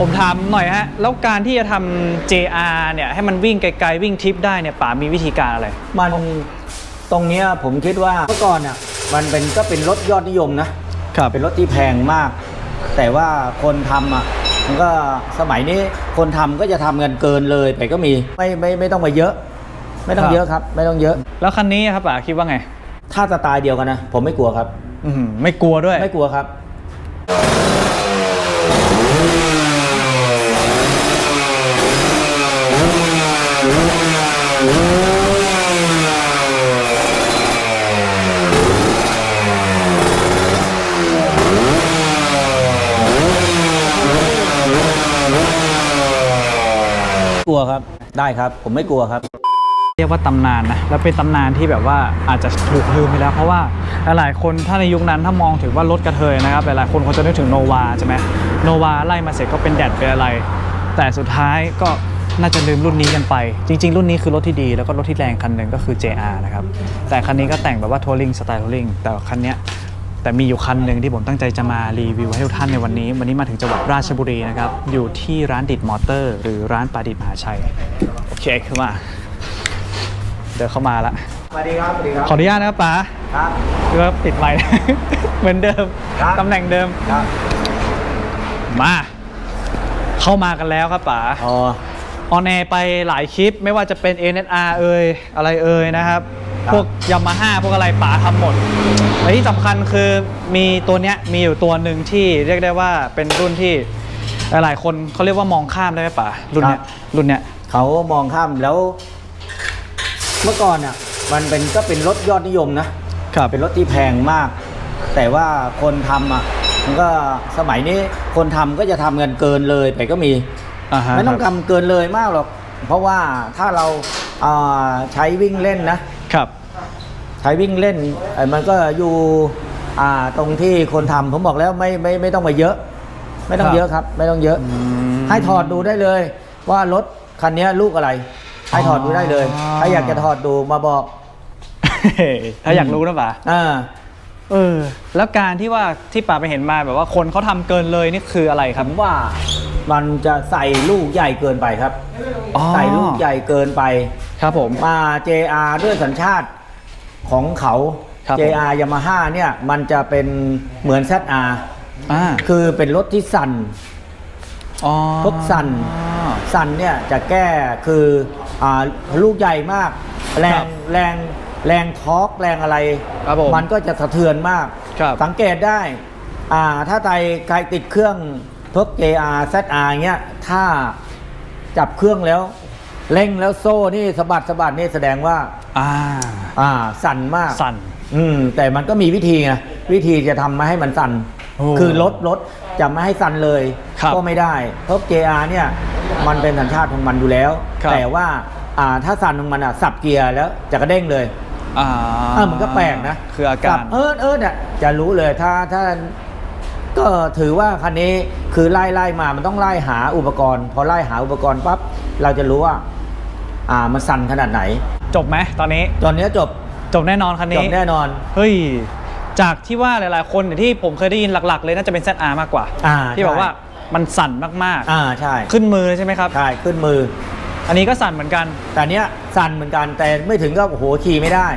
ผมถามหน่อยฮะ แล้วการที่จะทำ JR เนี่ย ให้มันวิ่งไกลๆ วิ่งทริปได้เนี่ยป๋ามีวิธีการอะไร มันตรงเนี้ยผมคิดว่าเมื่อก่อนอะมันเป็นก็เป็นรถยอดนิยมนะ ครับ เป็นรถที่แพงมาก แต่ว่าคนทำอะมันก็สมัยนี้คนทำก็จะทำเงินเกินเลยไปก็มีไม่ไม่ไม่ต้องมาเยอะ ไม่ต้องเยอะครับ ไม่ต้องเยอะ แล้วคันนี้ครับป๋าคิดว่าไง ถ้าสไตล์เดียวกันนะ ผมไม่กลัวครับ อื้อหือไม่กลัวด้วย ไม่กลัวครับ กลัวครับ ได้ครับ ผมไม่กลัวครับ เรียกว่าตำนานนะ แล้วเป็นตำนานที่แบบว่าอาจจะถูกลืมไปแล้ว เพราะว่าหลายๆคนถ้าในยุคนั้นถ้ามองถึงว่ารถกระเทยนะครับ หลายๆคนคงจะนึกถึงโนวาใช่ไหมโนวาไล่มาเสร็จก็เป็นแดดเป็นอะไร แต่สุดท้ายก็น่าจะลืมรุ่นนี้กันไป จริง ๆ รุ่นนี้คือรถที่ดีแล้วก็รถที่แรงคันหนึ่งก็คือ JR นะครับ แต่คันนี้ก็แต่งแบบว่าทัวริงสไตล์ทัวริงแต่คันนี้ แต่มีอยู่คันหนึ่งที่ผมตั้งใจจะมารีวิวให้ทุกท่านในวันนี้ วันนี้มาถึงจังหวัดราชบุรีนะครับ อยู่ที่ร้านดิดมอเตอร์ หรือร้านประดิษฐ์มหาชัย โอเคขึ้นมา เดินเข้ามาละสวัสดีครับสวัสดีครับ ขออนุญาตนะครับป๋าครับคือว่าปิดไมค์ เหมือนเดิม ครับ ตำแหน่งเดิม ครับมา เข้ามากันแล้วครับป๋า อ๋อ ออนแอร์ไปหลายคลิปไม่ว่าจะเป็น NSR เอ่ยอะไรเอ่ยนะครับครับ พวกยามาฮ่าพวกอะไรป๋าทำหมดและที่สำคัญคือมีตัวเนี้ยมีอยู่ตัวหนึ่งที่เรียกได้ว่าเป็นรุ่นที่หลายๆคนเขาเรียกว่ามองข้ามได้ไหมป๋ารุ่นเนี้ยรุ่นเนี้ยเขามองข้ามแล้ว เมื่อก่อนอะมันเป็นก็เป็นรถยอดนิยมนะครับเป็นรถที่แพงมาก แต่ว่าคนทำอะมันก็สมัยนี้คนทำก็จะทำเงินเกินเลยไปก็มีอ่าฮะไม่ต้องครับทำเกินเลยมากหรอก เพราะว่าถ้าเราอ่าใช้วิ่งเล่นนะ ครับ ใช้วิ่งเล่นเอ่อมันก็อยู่อ่าตรงที่คนทำผมบอกแล้วไม่ไม่ไม่ต้องมาเยอะ ไม่ต้องครับเยอะครับ ไม่ต้องเยอะ ให้ถอดดูได้เลย ว่ารถคันนี้ลูกอะไร ให้ถอดดูได้เลยอ๋อถ้าอยากจะถอดดูมาบอก ถ้าอยากรู้นะป๋าอ่าเออแล้วการที่ว่าที่ป๋าไปเห็นมาแบบว่าคนเขาทำเกินเลยนี่คืออะไรคผรับมว่า มันจะใส่ลูกใหญ่เกินไปครับ อ๋อใส่ลูกใหญ่เกินไป ครับผม มา JR ด้วยสัญชาติของเขา ครับผม JR Yamaha เนี่ยมันจะเป็นเหมือน ZR อ่าคือเป็นรถที่สั่น อ๋อพวกสั่น สั่นเนี่ยจะแก้คืออาลูกใหญ่มาก แรครังบแรงแรงทอร์กแรงอะไร ครับผมมันก็จะสะเทือนมาก ครับสังเกตได้อ่าถ้าใครใครติดเครื่อง พวก JR ZR เงี้ยถ้าจับเครื่องแล้วเร่งแล้วโซ่นี่สะบัดสะบัดนี่แสดงว่า อ่า อ่า สั่นมาก สั่น อืม แต่มันก็มีวิธีไงวิธีจะทำมาให้มันสั่น โอ้คือลดลดจะไม่ให้สั่นเลย ครับ ก็ไม่ได้เพราะ JR เนี่ย มันเป็นสัญชาติของมันอยู่แล้ว ครับแต่ว่า อ่า ถ้าสั่นของมันอะสับเกียร์แล้วจะกระเด้งเลย อ่าเออมันก็แปลกนะคืออาสัการบเอิร์ดเอิร์ดอะจะรู้เลยถ้าถ้า ก็ถือว่าคันนี้คือไล่ไล่มา มันต้องไล่หาอุปกรณ์ พอไล่หาอุปกรณ์ปั๊บเราจะรู้ว่า อ่ามันสั่นขนาดไหน จบไหมตอนนี้ ตอนนี้จบจบแน่นอนคันจนี้บแน่นอน เฮ้ยจากที่ว่าหลาย ๆ คนเนี่ยที่ผมเคยได้ยินหลัก ๆ เลยน่าจะเป็น ZR มากกว่า อ่าที่บอกใช่ ว่ามันสั่นมากอ่าใช่ๆ ขึ้นมือเลยใช่ไหมครับ ใช่ขึ้นมือ อันนี้ก็สั่นเหมือนกัน แต่เนี้ยสั่นเหมือนกันแต่ไม่ถึงก็โอ้โหขี่ไม่ได้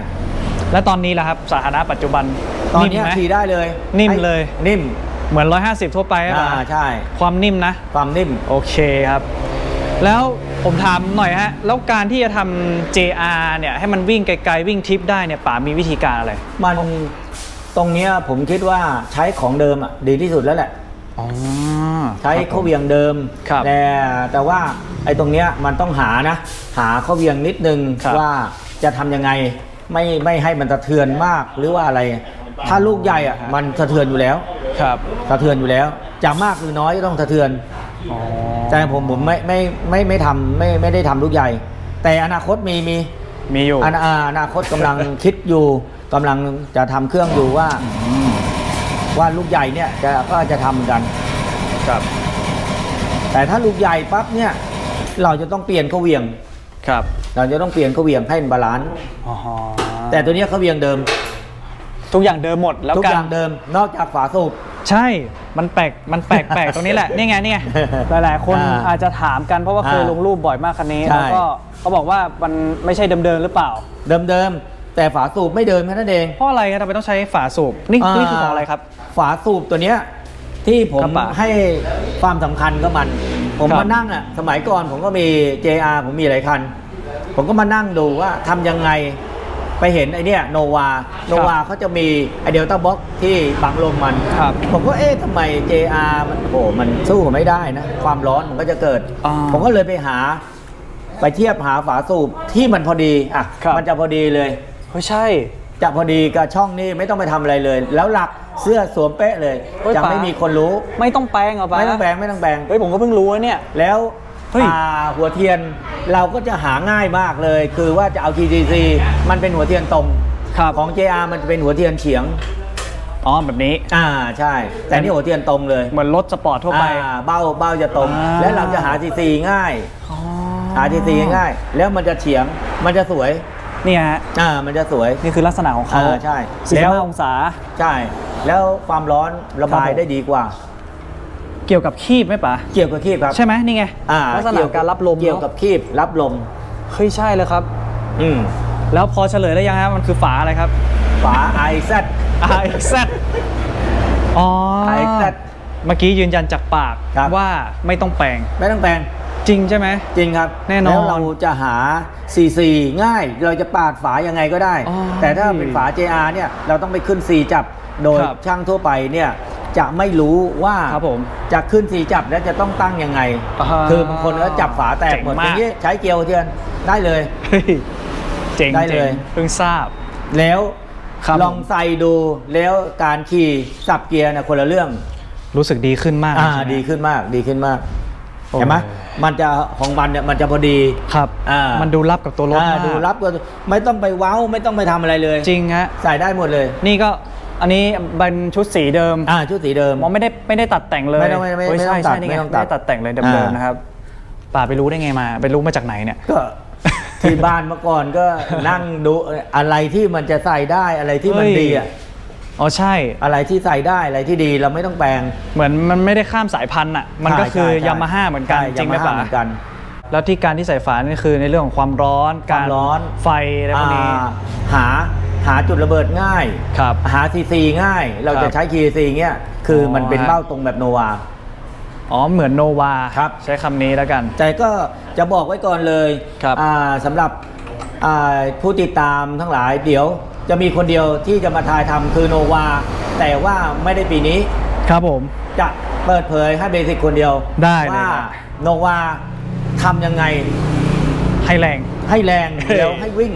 และตอนนี้ล่ะครับสถานะปัจจุบันตอนนิ่มเนี้ยไหม ขี่ได้เลยนิ่มเลย นิ่ม เหมือน 150 ทั่วไปใช่อ่าปะใช่ ความนิ่มนะ ความนิ่ม โอเคครับ แล้วผมถามหน่อยฮะ แล้วการที่จะทำ JR เนี่ยให้มันวิ่งไกลๆวิ่งทริปได้เนี่ยป๋ามีวิธีการอะไร มันตรงเนี้ยผมคิดว่าใช้ของเดิมอะดีที่สุดแล้วแหละ อ๋อ ใช้ข้อเวียงเดิม ครับแต่แต่ว่าไอ้ตรงเนี้ยมันต้องหานะ หาข้อเวียงนิดนึงครับว่าจะทำยังไงไม่ไม่ให้มันสะเทือนมากหรือว่าอะไร ถ้าลูกใหญ่อะมันสะเทือนอยู่แล้ว ครับสะเทือนอยู่แล้วจะมากหรือน้อยก็ต้องสะเทือนอ๋อแต่ผมผมไม่ไม่ไม่ไม่ทำไม่ไม่ได้ทำลูกใหญ่ แต่อนาคตมีมีมีอยู่อนาอนาคตกำลังคิดอยู่กำลังจะทำเครื่องอยู่ว่า ว่าลูกใหญ่เนี่ยจะก็จะทำเหมือนกันครับ แต่ถ้าลูกใหญ่ปั๊บเนี่ย เราจะต้องเปลี่ยนเขาเหวียงครับ เราจะต้องเปลี่ยนเขาเหวียงให้มันบาลานซ์อ๋อแต่ตัวเนี้ยเขาเหวียงเดิม ทุกอย่างเดิมหมดแล้วทุกกาอรย่างเดิมนอกจากฝาสูบ ใช่ มันแปลก มันแปลกแปลกตรงนี้แหละ นี่ไง นี่ไง หลายๆ คนอ่าอาจจะถามกันเพราะว่าเคยอ่าลงรูปบ่อยมากคันนี้ ใช่ แล้วก็เขาบอกว่ามันไม่ใช่เดิมๆหรือเปล่า เดิมๆแต่ฝาสูบไม่เดิมแค่นั้นเองเพราะอะไรครับทำไมต้องใช้ฝาสูบ นี่นี่คือของอะไรครับ ฝาสูบตัวเนี้ยที่ผมครับป่ะให้ความสำคัญกับมัน ผมครับ มานั่งอะสมัยก่อนผมก็มี JR ผมมีหลายคัน ผมก็มานั่งดูว่าทำยังไง ไปเห็นไอเนี้ยโนวาโนวาเขาจะมีไอเดลต้าบ็อกที่บังลมมันครับ ผมก็เอ๊ะทำไม JR มันโอ้มันสู้ไม่ได้นะ ความร้อนมันก็จะเกิด อ่าผมก็เลยไปหา ไปเทียบหาฝาสูบที่มันพอดีอะครับ มันจะพอดีเลยไม่ใช่ จะพอดีกับช่องนี้ไม่ต้องไปทำอะไรเลย แล้วหลักเสื้อสวมเป๊ะเลย เฮ้ยจะป๋าไม่มีคนรู้ ไม่ต้องแปลงเหรอปะไม่ต้องแบงไม่ต้องแบง เฮ้ยผมก็เพิ่งรู้นะเนี่ย แล้ว เฮ้ย อ่าหัวเทียนเราก็จะหาง่ายมากเลย คือว่าจะเอา TCC มันเป็นหัวเทียนตรงครับของ JR มันจะเป็นหัวเทียนเฉียง อ๋อแบบนี้ อ่าใช่ แต่นี่หัวเทียนตรงเลยเหมือนรถสปอร์ตทั่วไป อ่าเบ้าเบ้าจะตรง อ่า แล้วเราจะหา TC ง่าย อ๋อหา TC ง่าย แล้วมันจะเฉียงมันจะสวยเนี่ยฮะอ่ามันจะสวย นี่คือลักษณะของเขาอ่าใช่สี่แล้สิบว ห้าองศา ใช่ แล้วความร้อนระบายครับผม ได้ดีกว่า เกี่ยวกับคีบไหมปะเกี่ยวกับคีบครับใช่ไหมนี่ไงอ่าลักษณะเกี่ยวการรับลมเกี่ยวกับนอะคีบรับลมเฮ้ยใช่เลยครับ อืมแล้วพอเฉลยได้ยังฮะมันคือฝาอะไรครับ ฝา i z RXZ อ๋อ RXZ เมื่อกี้ยืนยันจากปากครับว่าไม่ต้องแปลงไม่ต้องแปลงจริงใช่ไหมจริงครับ แน่นอนแล้วเราจะหา CC ง่ายเราจะปาดฝายังไงก็ได้อ๋อแต่ถ้าเป็นฝา JR เนี่ยเราต้องไปขึ้น C จับโดยครับช่างทั่วไปเนี่ย จะไม่รู้ว่าครับผมจะขึ้น C จับแล้วจะต้องตั้งยังไงอ่าคือบางคนก็จับฝาแตกหมดเจ๋งมากอย่างนี้ใช้เกลียวเทียนได้เลยเฮ้ยเจ๋งได้เลยจ๋งเพิ่งทราบ แล้วครับลองใส่ดูแล้วการขี่สับเกียร์นะคนละเรื่อง รู้สึกดีขึ้นมากอ่าใช่ไหมดีขึ้นมากดีขึ้นมากโอ้เห็นไหมมันจะของมันเนี่ยมันจะพอดีครับอ่ามัมันดูรับกับตัวรถอ่ามากดูรับก็ไม่ต้องไปเว้าไม่ต้องไปทำอะไรเลย จริงฮะใส่ได้หมดเลย นี่ก็ อันนี้เป็นชุดสีเดิมอ่าชุดสีเดิม มองไม่ได้ไม่ได้ตัดแต่งเลยไม่ต้องไม่ไม่โยไม่ต้องใช่ตัดใช่นี่ไงไม่ต้องไม่ตัดได้ตัดแต่งเลยเดิมอ่าๆนะครับป่าไปรู้ได้ไงมาไปรู้มาจากไหนเนี่ย ก็ ที่บ้านเมื่อก่อนก็นั่งดูอะไรที่มันจะใส่ได้อะไรที่มันเฮ้ย ดีอะอ๋อใช่ อะไรที่ใส่ได้อะไรที่ดีเราไม่ต้องแปลงเหมือนมันไม่ได้ข้ามสายพันธุ์อะมันก็คือใช่ใช่ยามาฮ่าเหมือนกันใช่จริงไหม Yamaha ป่ะเหมือนกัน แล้วที่การที่ใส่ฝานี่คือในเรื่องของความร้อน ความการร้อน ไฟอะไรพวกนี้ อ่าหา หาจุดระเบิดง่าย ครับ หาซีซีง่าย เราครัจะบใช้คีซีเงี้ยคือออมันเป็นฮะ เบ้าตรงแบบโนวา อ๋อเหมือนโนวาครับ ใช้คำนี้แล้วกัน แต่ก็จะบอกไว้ก่อนเลยครับอ่าสำหรับอ่าผู้ติดตามทั้งหลายเดี๋ยวจะมีคนเดียวที่จะมาทายทำคือโนวา แต่ว่าไม่ได้ปีนี้ครับผม จะเปิดเผยให้เบสิกคนเดียวได้เลยว่าครับ โนวาทำยังไงให้แรง ให้แรงเฮ้ยแล้วให้วิ่ง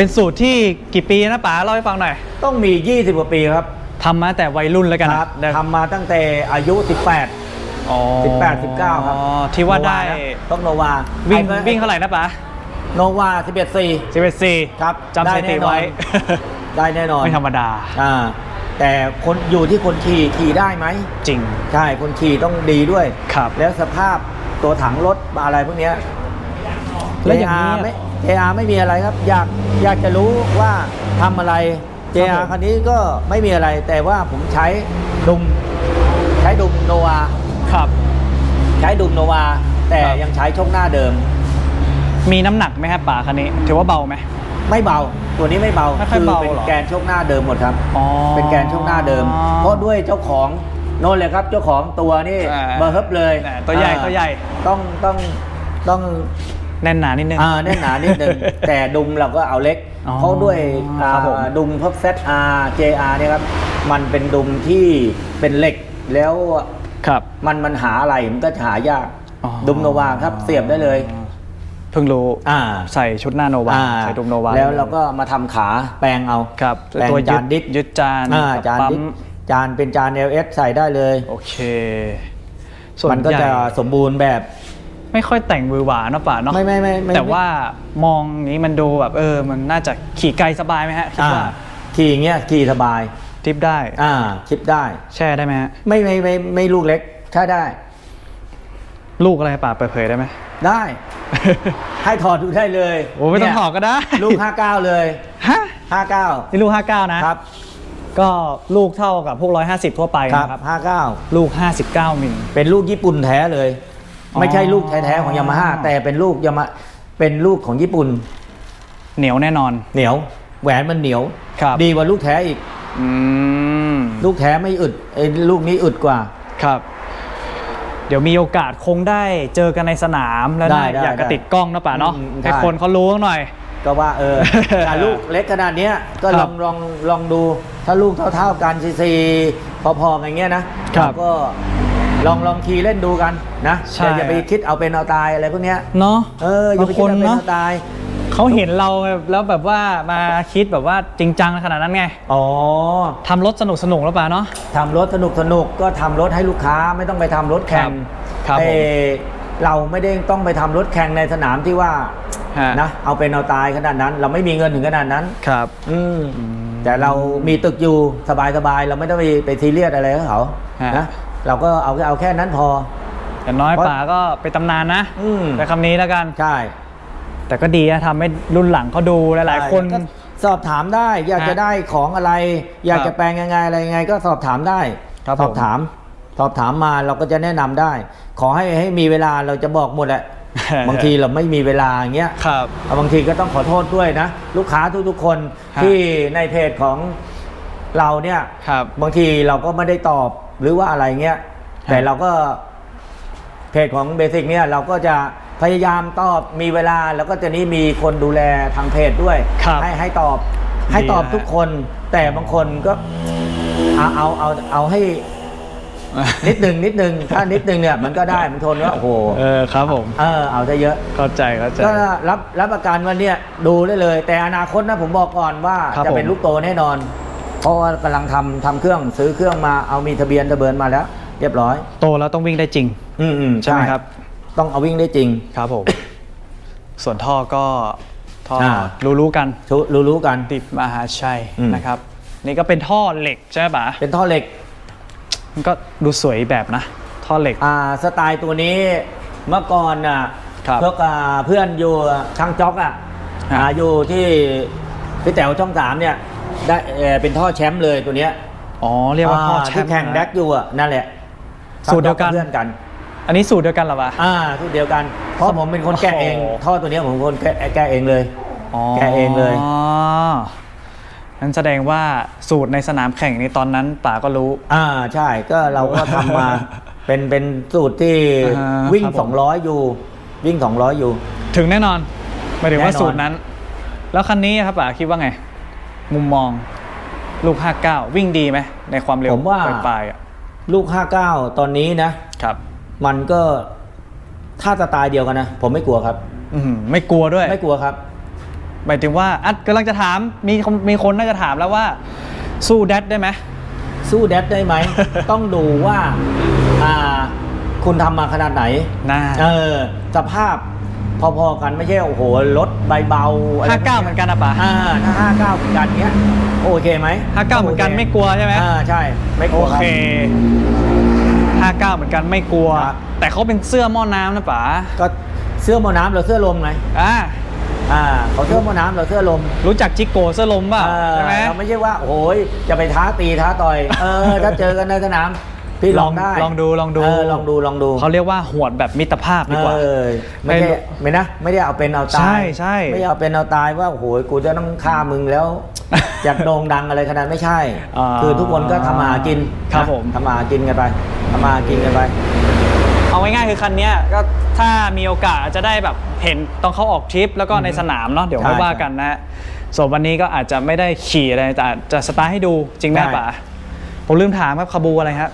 เป็นสูตรที่กี่ปีนะป๋าเล่าให้ฟังหน่อยต้องมี 20 กว่าปีครับทำมาแต่วัยรุ่นแล้วกันครับนะทำมาตั้งแต่อายุ 18 อ๋อ18 19 ครับอ๋อที่ว่าได้ โนนะต้องโนวาวิ่งไอ้วิ่งเท่าไหร่นะป๋าโนวา11 4 11 4ครับจำสถิติไว้ ได้แน่นอนไม่ธรรมดา อ่าแต่คนอยู่ที่คนขี่ขี่ได้ไหม จริง ใช่ คนขี่ต้องดีด้วย ครับ แล้วสภาพตัวถังรถอะไรพวกเนี้ยแล้วอย่างนี้ JR อะไม่ JR ไม่มีอะไรครับ อยากอยากจะรู้ว่าทำอะไร JR ผมคันนี้ก็ไม่มีอะไร แต่ว่าผมใช้ดุมใช้ดุมโนวาครับ ใช้ดุมโนวาแต่ครับ ยังใช้ช่องหน้าเดิม มีน้ำหนักไหมครับป๋าคันนี้ ถือว่าเบาไหม ไม่เบา ตัวนี้ไม่เบาไม่ค่อยเบาเป็นเหรอ แกนช่วงหน้าเดิมหมดครับ อ๋อ เป็นแกนช่วงหน้าเดิม เพราะด้วยเจ้าของโน่นเลยครับ เจ้าของตัวนี่อ่าเบอร์เฮิบเลยอ่าตัวใหญ่อ่าตัวใหญ่ต้องต้องต้อง แน่นหนานิดนึง อ่าแน่นหนานิดนึง แต่ดุมเราก็เอาเล็ก อ๋อเพราะด้วยอ่าครับผมดุมพบ ZR JR เนี่ยครับ มันเป็นดุมที่เป็นเหล็ก แล้วครับมันมันหาอะไรมันก็จะหายาก อ๋อ ดุมโนวาครับเสียบได้เลย เพิ่งรู้อ่า ใส่ชุดหน้าโนวาอ่าใส่ดุมโนวาแล้วเราก็มาทำขาแปลงเอาครับแปลงตัวยึจาดนดิสยึดจานอ่ากับจานปั๊ดิมสจานเป็นจาน LS ใส่ได้เลย โอเค ส่วนมันก็ใหญ่จะสมบูรณ์แบบ ไม่ค่อยแต่งมือหวานเนาะป่าเนาะไม่ไม่ไม่ไม่แต่ว่ามองอย่างนี้มันดูแบบเออ มันน่าจะขี่ไกลสบายไหมฮะคิดอ่าว่าขี่อย่างเงี้ยขี่สบายทริปได้ อ่าชิปได้ แช่ได้ไหมฮะไม่ไม่ไม่ไม่ลูกเล็กใช้ได้ ลูกอะไรป่าเปิดเผยได้ไหมได้ ให้ถอดดูได้เลยโอ้ไม่ต้องเนี่ยถอดก็ได้ ลูก 59 เลยฮะ59นี่ลูก 59 นะครับ ก็ก็ลูกเท่ากับพวก 150 ทั่วไปครับนะครับห้าเก้าลูก 59มิลเป็นลูกญี่ปุ่นแท้เลยอ๋อ ไม่ใช่ลูกแท้ๆของยามาฮ่าแต่เป็นลูกยามาเป็นลูกของญี่ปุ่น เหนียวแน่นอน เหนียว แหวนมันเหนียว ครับดีกว่าลูกแท้อีก อืมลูกแท้ไม่อึดไอ้ลูกนี้อึดกว่า ครับ เดี๋ยวมีโอกาสคงได้เจอกันในสนามแล้วได้นะได้อยากจะได้ติดกล้องนะป่ะเนาะอืมให้ได้คนเขารู้หน่อย ก็ว่าเออแต่ลูกเล็กขนาดเนี้ยก็คลรัอบงลองลองดู ถ้าลูกเท่าๆกันซีซีพอๆกันอย่างเงี้ยนะครับเราก็ ลองลองคีย์เล่นดูกันนะใช่ อย่าอย่าไปคิดเอาเป็นเอาตายอะไรพวกเนี้ยเนาะเอออย่าไปคิดเอาเป็นบางคนเนอะเอาตายเขาเห็นเราแล้วแบบว่ามาคิดแบบว่าจริงจังขนาดนั้นไงอ๋อทำรถสนุกสนุกๆแล้วป่ะเนาะ ทำรถสนุกสนุกก็ทำรถให้ลูกค้าไม่ต้องไปทำรถแข่งครับเอ่ผมอเราไม่ได้ต้องไปทำรถแข่งในสนามที่ว่าฮะนะเอาเป็นเอาตายขนาดนั้น เราไม่มีเงินถึงขนาดนั้น ครับ อืมแต่เรามีตึกอยู่สบายสบายๆเราไม่ต้องไปไปซีเรียสอะไรกับเขาฮะ นะ เราก็เอาเอาแค่นั้นพออย่างน้อยเพราะป่าก็เป็นตำนานนะอืม แต่คำนี้แล้วกัน ใช่แต่ก็ดีนะทำให้รุ่นหลังเขาดูหลายๆคน ก็สอบถามได้ อยากฮะจะได้ของอะไร อยากครับจะแปลงยังไงอะไรยังไง ก็สอบถามได้ครับสอบผม ถาม สอบถามมาเราก็จะแนะนำได้ ขอให้ให้มีเวลาเราจะบอกหมดแหละ บางทีเราไม่มีเวลาอย่างเงี้ย ครับเอาบางทีก็ต้องขอโทษด้วยนะ ลูกค้าทุกๆคนฮะ ที่ในเพจของเราเนี่ยครับ บางทีเราก็ไม่ได้ตอบ หรือว่าอะไรเงี้ย แต่เราก็เพจของเบสิกเนี่ยเราก็จะพยายามตอบมีเวลาแล้วก็จะนี้มีคนดูแลทางเพจด้วย ครับให้ให้ตอบให้ตอบดีนะทุกคน แต่บางคนก็เอาเอาเอาเอาให้ นิดหนึ่งนิดหนึ่งถ้านิดหนึ่งเนี่ยมันก็ได้มันทนว่าโอ้โหเออครับผม เออเอาซะเยอะเข้าใจเข้าใจ ก็รับรับประกันว่าเนี่ยดูได้เลย แต่อนาคตนะผมบอกก่อนว่าครับจะเป็นผม ลูกโตแน่นอน เพราะว่ากำลังทำทำเครื่องซื้อเครื่องมาเอามีทะเบียนทะเบินมาแล้ว เรียบร้อย โตแล้วต้องวิ่งได้จริง อืมอืมใช่ไหมครับ ต้องเอาวิ่งได้จริง ครับผม ส่วนท่อก็ท่ออ่ารู้รู้ๆกันทุรู้รู้กัน ติดมหาชัยอืม นะครับ นี่ก็เป็นท่อเหล็กใช่ไหมป๋าเป็นท่อเหล็ก มันก็ดูสวยแบบนะ ท่อเหล็ก อ่าสไตล์ตัวนี้เมื่อก่อนน่ะครับเพื่ออ่าเพื่อนอยู่ช่างจ็อกอะฮะอ่าอยู่ที่พี่แต๋วช่องสามเนี่ย ได้เอ่อเป็นท่อแชมป์เลยตัวเนี้ยอ๋อเรียกว่าท่อแชที่มป์แข่งนะ แดกอยู่อะนั่นแหละสูตรเดียวกัน เพื่อนกัน อันนี้สูตรเดียวกันเหรอวะ อ่าสูตรเดียวกัน เพราะผมเป็นคนแกะเอง โอ้โห ท่อตัวเนี้ยผมเป็นคนแกะแกะเองเลยอ๋อแกะเองเลย อ๋อนั่นแสดงว่าสูตรในสนามแข่งนี้ตอนนั้นป๋าก็รู้ อ่าใช่ก็เราก็ทำมา เป็นเป็นสูตรที่อ่าฮะวิ่ง ครับผม 200 อยู่ วิ่ง 200 อยู่ ถึงแน่นอนหมายถึงว่าแน่นอน สูตรนั้น แล้วคันนี้ครับป๋าคิดว่าไง มุมมองลูก 59 วิ่งดีไหมในความเร็วผมว่า ปลายๆอะลูก 59 ตอนนี้นะ ครับมันก็ถ้าสไตล์เดียวกันนะ ผมไม่กลัวครับ อื้อหือไม่กลัวด้วย ไม่กลัวครับ หมายถึงว่าอัดกำลังจะถามมีคนมีคนน่าจะถามแล้วว่า สู้แดดได้ไหม สู้แดดได้ไหม ต้องดูว่า อ่า คุณทำมาขนาดไหน น่า เออสภาพ พอๆกันไม่ใช่โอ้โหรถใบเบาอะไรห้าเก้าเหมือนกันนะป๋าอ่าถ้าห้าเก้าเหมือนกันเนี้ยโอเคไหมห้าเก้าเหมือนกันโคไม่กลัวใช่ไหมอ่าใช่ ไม่กโอลัวครับ เคห้าเก้าเหมือนกันไม่กลัว ครับ แต่เขาเป็นเสื้อหม้อน้ำนะป๋าก็เสื้อหมอน้ำหรือเสื้อลมไงอ่าอ่าเขาเสื้อหมอน้ำหรือเสื้อลม รู้จักจิโกเสื้อลมเปล่าเออใช่ไหม เราไม่ใช่ว่าโอ้ยจะไปท้าตีท้าต่อย เออ ถ้าเจอกันในสนาม พี่ลองได้ลองดูลองดูเออลองดูลองดูเขาเรียกว่าหวดแบบมิตรภาพดีกว่าเออไม่ไม่ได้รู้ไม่นะไม่ได้เอาเป็นเอาตายใช่ใช่ไม่ได้เอาเป็นเอาตายว่าโอ้โหกูจะต้องฆ่ามึงแล้วอยากโด่งดังอะไรขนาดไม่ใช่อ่าคือทุกคนก็ทำมาหากินครับนะผมทำมาหากินกันไปทำมาหากินกันไปเอาง่ายๆคือคันเนี้ยก็ถ้ามีโอกาสอาจจะได้แบบเห็นตอนเขาออกทริป แล้วก็ในสนามเนาะเดี๋ยวค่อยใช่ว่ากันนะฮะส่วนวันนี้ก็อาจจะไม่ได้ขี่อะไรแต่อาจจะสตาร์ทให้ดูจริงไหมใช่ป๋าผมลืมถามครับคาบูอะไรครับ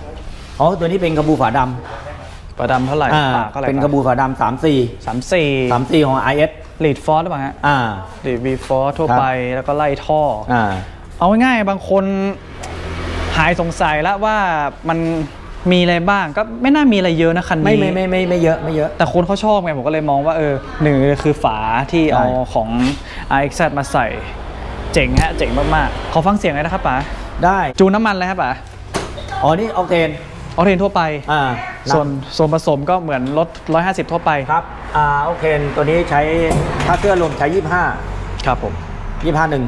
อ๋อตัวนี้เป็นกระบูฝาดำประดำเท่าไหร่อ่าป๋าเท่าไหร่เป็นกระบูฝาดำสามสี่สามสี่สามสี่ของ IS ลีดฟอร์หรือเปล่าฮะอ่า ลีดวีฟอร์ทั่วครับ ไปแล้วก็ไล่ท่อออ่า เอาง่ายๆบางคนหายสงสัยแล้วว่ามันมีอะไรบ้างก็ไม่น่ามีอะไรเยอะนะคันนี้ ไม่ไม่ไม่ไม่ไม่เยอะไม่เยอะ แต่คนเขาชอบไงผมก็เลยมองว่าเออหนึ่งคือฝาที่ใช่ เอาของ RXZ มาใส่ เจ๋งฮะ เจ๋งมาก ๆ ขอฟังเสียงหน่อยนะครับป๋าได้ จูนน้ำมันเลยครับป๋าอ๋อนี่ออกเทน ออเทนทั่วไป อ่าส่วนส่วนผสมก็เหมือนรถ 150 ทั่วไป ครับอ่าออกเทนตัวนี้ใช้ถ้าเสื้อลมใช้ยี่ห้าครับผมยี่ห้าหนึ่ง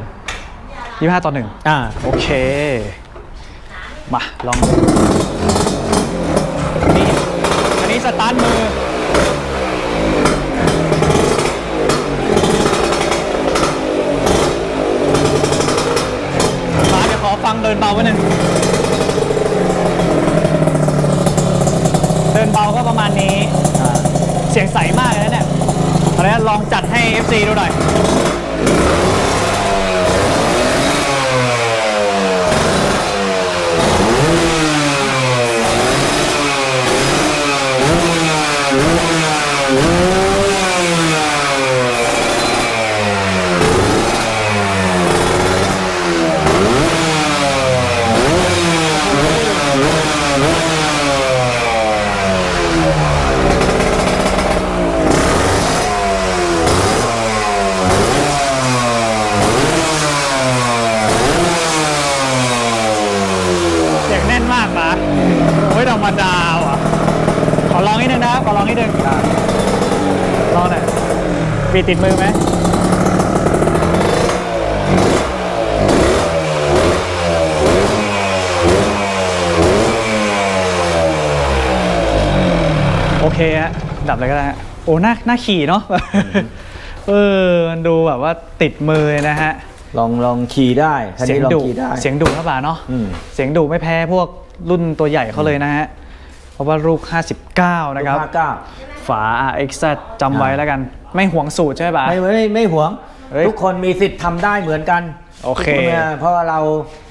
25 ต่ออ่า1โอเค มาลองดูนี่อันนี้สตาร์ทมือ มาเดี๋ยวขอฟังเดินเบาไว้หนึ่ง ดินเบาก็ประมาณนี้ เสียงใสมากเลยนะเนี่ยเอาละลองจัดให้ FC ดูหน่อย เสียงแน่นมากปะโอ้ยธรรมดาว่ะ ขอลองนิดนึงนะครับขอลองนิดนึงลองหน่อย บีดติดมือไหมโอเคฮะดับเลยก็ได้ฮะโอ้หน้าหน้าขี่เนาะเออมันดูแบบว่าติดมือเลยนะฮะ ลองลองขี่ได้คันเสียนี้งลองดุขี่ได้ เสียงดุนะป่าเนาะอืม เสียงดุไม่แพ้พวกรุ่นตัวใหญ่เขาเลยนะฮะ เพราะว่าลูก 59 นะครับห้าเก้าฝา RX จำไว้แล้วกัน ไม่หวงสูตรใช่ไหมป่ะไม่ไม่ไม่หวง เฮ้ยทุกคนมีสิทธิ์ทำได้เหมือนกันโอเคทุกนนี่ยเพราะเรา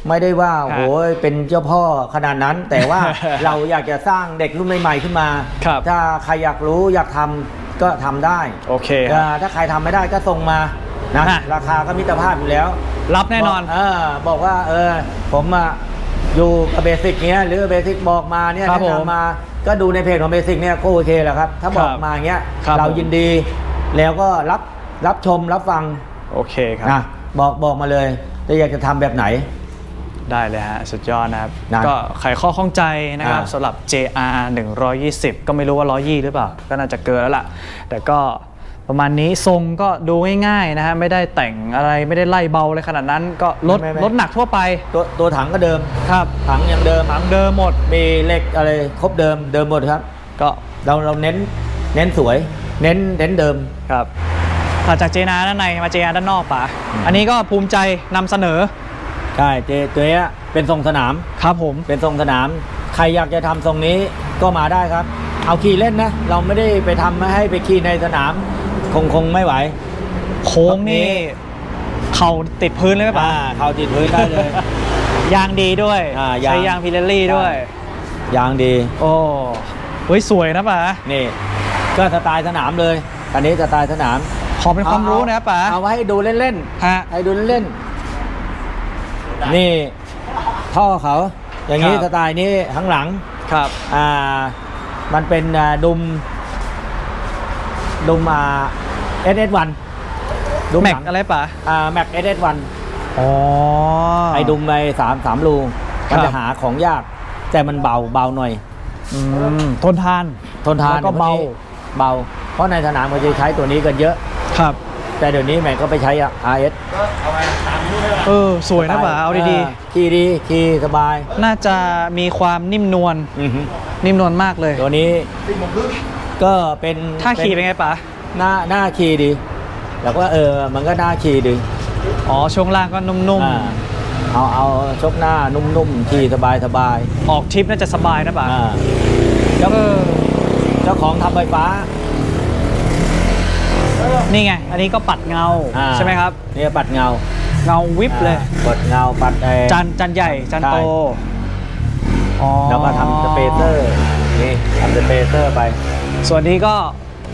ไม่ได้ว่าครับโอ้ยเป็นเจ้าพ่อขนาดนั้น แต่ว่า เราอยากจะสร้างเด็กรุ่นใหม่ๆขึ้นมา ครับ ถ้าใครอยากรู้อยากทำก็ทำได้โอเคคเอรับอถ้าใครทำไม่ได้ก็ส่งมานะอะราคาก็มิตรภาพอยู่แล้ว รับแน่นอน บกเออบอกว่าเออผมอะอยู่กับเบสิกเนี้ยหรือเบสิกบอกมาเนี่ยครับแนะผมนำมาก็ดูในเพจของเบสิกเนี่ยก็โอเคแหละครับ ถ้าบอกครับมาอย่างเงี้ยครับเราผมยินดี แล้วก็รับรับชมรับฟังโอเคครับ นะบอกบอกมาเลยจะอยากจะทำแบบไหน ได้เลยฮะ สุดยอดนะครับ นะก็ไขข้อข้องใจนะครับอ่า สำหรับ JR 120 ก็ไม่รู้ว่า 120 หรือเปล่า ก็น่าจะเกินแล้วล่ะ แต่ก็ประมาณนี้ทรงก็ดูง่ายๆนะฮะ ไม่ได้แต่งอะไรไม่ได้ไล่เบาเลยขนาดนั้น ก็ลดไม่ไม่ลดหนักทั่วไปตัวตัวถังก็เดิม ครับถังยังเดิมถังเดิมหมด มีเหล็กอะไรครบเดิมเดิมหมดครับ ก็เราเราเน้นเน้นสวย เน้นเน้นเดิมครับถัดจากเจนาด้านในมาเจนาด้านนอกป่ะอันนี้ก็ภูมิใจนำเสนอ ใช่เจตัวเนี้ยเป็นทรงสนามครับผมเป็นทรงสนาม ใครอยากจะทำทรงนี้ก็มาได้ครับ เอาขี่เล่นนะ เราไม่ได้ไปทำให้ไปขี่ในสนาม คงคงไม่ไหว โค้งนี่เข่าติดพื้นเลยไหมป่ะอ่าเขาติดพื้นได้เลย ยางดีด้วย อ่ายางใช้ยางพิเรลลี่ด้วย ยางดี โอ้เฮ้ยสวยนะป่ะนี่ ก็สไตล์สนามเลยอันนี้สไตล์สนามขอเป็นความรู้นะป่ะเอาไว้ให้ดูเล่นฮะ ๆให้ดูเล่นๆนี่ ท่อเขา อย่างนี้ครับ สไตล์นี้ข้างหลัง ครับ อ่า มันเป็นอ่าดุม ดุมอ่า SS1 ดุมแม็หกลังอะไรป่ะอ่าแม็ก SS1 อ๋อ ไอ้ดุมไปสามสามรูครับ มันจะหาของยาก แต่มันเบาเบาหน่อย อืมทนทาน ทนทานแล้วก็เบาพวนี้ เบา เพราะในสนามเขาจะใช้ตัวนี้กันเยอะ ครับ แต่เดี๋ยวนี้แม็กก็ไปใช้อะ RS เออ สวยนะป่ะเอาดีๆขี่ดีขี่สบาย ๆ น่าจะมีความนิ่มนวลอือฮึนิ่มนวลมากเลย ตัวนี้ก็เป็นถ้าขี่เป็นไงป่ะหน้าหน้าขี่ดี แล้วก็เออมันก็หน้าขี่ดีอ๋อช่วงล่างก็นุ่มอ่าเอาเอาชกหน้านุ่มๆขี่สบายสบายๆออกทริปน่าจะสบายนะป่ะอ่าแล้วเออเจ้าของทำไฟฟ้า นี่ไง อันนี้ก็ปัดเงาอ่า ใช่ไหมครับเนี่ยปัดเงาเงาวิบเลย อ่าปัดเงาปัดไอ้จานจานใหญ่จานใช่โตอ๋อแล้วก็ทำสเปเซอร์นี่ทำสเปเซอร์ไป ส่วนนี้ก็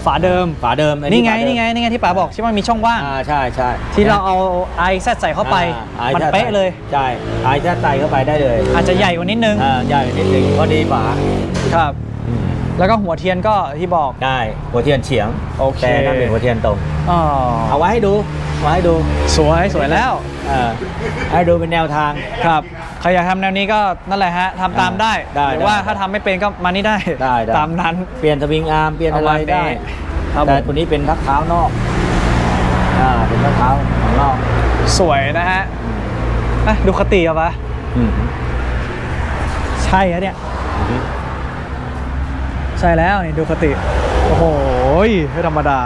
ฝาเดิม ฝาเดิมอันี่ไงฝาเดิมนี่ไงนี่ไงที่ป๋าบอกใช่ไหมมีช่องว่าง อ่าใช่ใช่ที่เราเอา i z ใส่เข้าไป อ่ามันไอ้ถ้าเป๊ะเลย ใช่ไอ้ถ้าใส่เข้าไปได้เลยอาจจะใหญ่กว่านิดนึง อ่าใหญ่นิดนึงพอดีฝาครับ อืม แล้วก็หัวเทียนก็ที่บอก ได้หัวเทียนเฉียงโอเค แต่นั่นเป็นหัวเทียนตรง อ๋อเอาไว้ให้ดูไว้ให้ดูสวยสวยแล้วเออให้ดูเป็นแนวทาง ครับใครอยากทำแนวนี้ก็นั่นแหละฮะทำตามได้ได้หรือว่าได้ถ้าทำไม่เป็นก็มานี่ได้ได้ได้ ตามนั้น เปลี่ยนสวิงอาร์มเปลี่ยนอะไรประมาณนี้ได้ครับแต่ผม ตัวนี้เป็นพักเท้านอกอ่าเป็นพักเท้าข้างนอกสวยนะฮะอะดูคติเอาปะอืมใช่แล้วเนี่ย ใช่แล้วนี่ดูคติ โอ้โหไม่ธรรมดา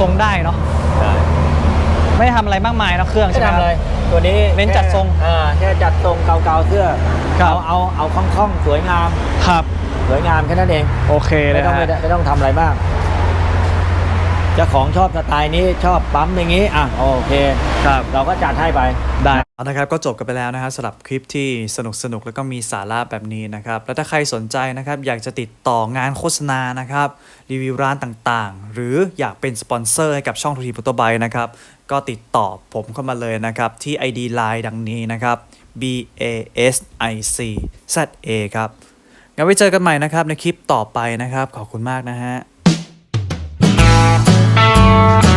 ทรงได้เนาะใช่ไม่ได้ทำอะไรมากมายเนาะเครื่องไม่ใช่ไหมคทำรับเลยตัวนี้เน้นจัดทรงอ่าแค่จัดทรงเกาๆเสื้อครับ เอาเอาเอาคล่องๆสวยงาม ครับ สวยงามแค่นั้นเองโอเคเลไม่ยต้องฮะ ไม่ได้ไม่ต้องทำอะไรมาก เจ้าของชอบสไตล์นี้ชอบปั๊มอย่างนี้อะโอเคครับเราก็จัดให้ไปได้นะครับก็จบกันไปแล้วนะครับสำหรับคลิปที่สนุกสนุกแล้วก็มีสาระแบบนี้นะครับ แล้วถ้าใครสนใจนะครับ อยากจะติดต่องานโฆษณานะครับ รีวิวร้านต่างๆ หรืออยากเป็นสปอนเซอร์ให้กับช่องทูทีพุตบายนะครับ ก็ติดต่อผมเข้ามาเลยนะครับ ที่ ID Line ดังนี้นะครับ B A S I C Z A ครับงั้นไว้เจอกันใหม่นะครับในคลิปต่อไปนะครับ ขอบคุณมากนะฮะ Thank you.